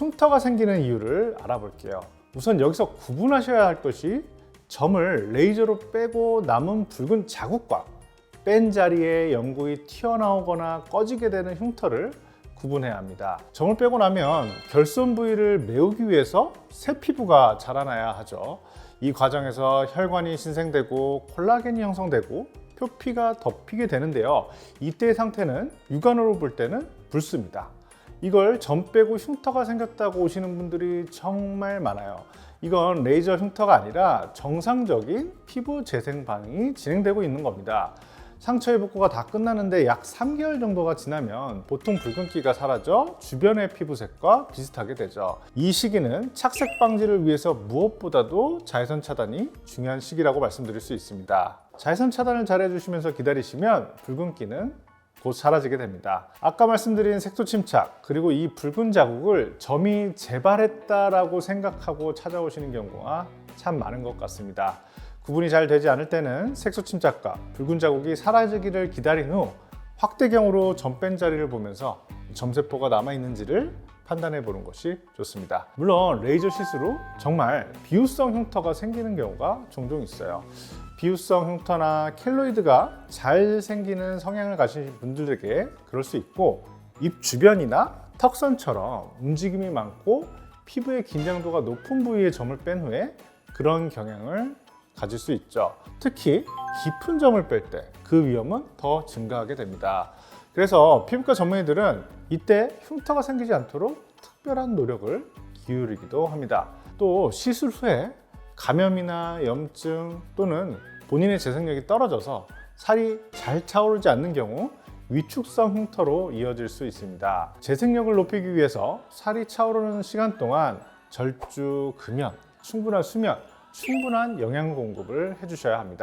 흉터가 생기는 이유를 알아볼게요. 우선 여기서 구분하셔야 할 것이 점을 레이저로 빼고 남은 붉은 자국과 뺀 자리에 연고이 튀어나오거나 꺼지게 되는 흉터를 구분해야 합니다. 점을 빼고 나면 결손 부위를 메우기 위해서 새 피부가 자라나야 하죠. 이 과정에서 혈관이 신생되고 콜라겐이 형성되고 표피가 덮이게 되는데요. 이때의 상태는 육안으로 볼 때는 붉습니다. 이걸 점 빼고 흉터가 생겼다고 오시는 분들이 정말 많아요. 이건 레이저 흉터가 아니라 정상적인 피부 재생 반응이 진행되고 있는 겁니다. 상처의 복구가 다 끝나는데 약 3개월 정도가 지나면 보통 붉은기가 사라져 주변의 피부색과 비슷하게 되죠. 이 시기는 착색 방지를 위해서 무엇보다도 자외선 차단이 중요한 시기라고 말씀드릴 수 있습니다. 자외선 차단을 잘 해주시면서 기다리시면 붉은기는 곧 사라지게 됩니다. 아까 말씀드린 색소 침착 그리고 이 붉은 자국을 점이 재발했다라고 생각하고 찾아오시는 경우가 참 많은 것 같습니다. 구분이 잘 되지 않을 때는 색소 침착과 붉은 자국이 사라지기를 기다린 후 확대경으로 점 뺀 자리를 보면서 점세포가 남아 있는지를 판단해 보는 것이 좋습니다. 물론 레이저 실수로 정말 비유성 흉터가 생기는 경우가 종종 있어요. 비유성 흉터나 켈로이드가 잘 생기는 성향을 가진 분들에게 그럴 수 있고 입 주변이나 턱선처럼 움직임이 많고 피부의 긴장도가 높은 부위에 점을 뺀 후에 그런 경향을 가질 수 있죠. 특히 깊은 점을 뺄 때 그 위험은 더 증가하게 됩니다. 그래서 피부과 전문의들은 이때 흉터가 생기지 않도록 특별한 노력을 기울이기도 합니다. 또 시술 후에 감염이나 염증 또는 본인의 재생력이 떨어져서 살이 잘 차오르지 않는 경우 위축성 흉터로 이어질 수 있습니다. 재생력을 높이기 위해서 살이 차오르는 시간 동안 절주, 금연, 충분한 수면, 충분한 영양 공급을 해주셔야 합니다.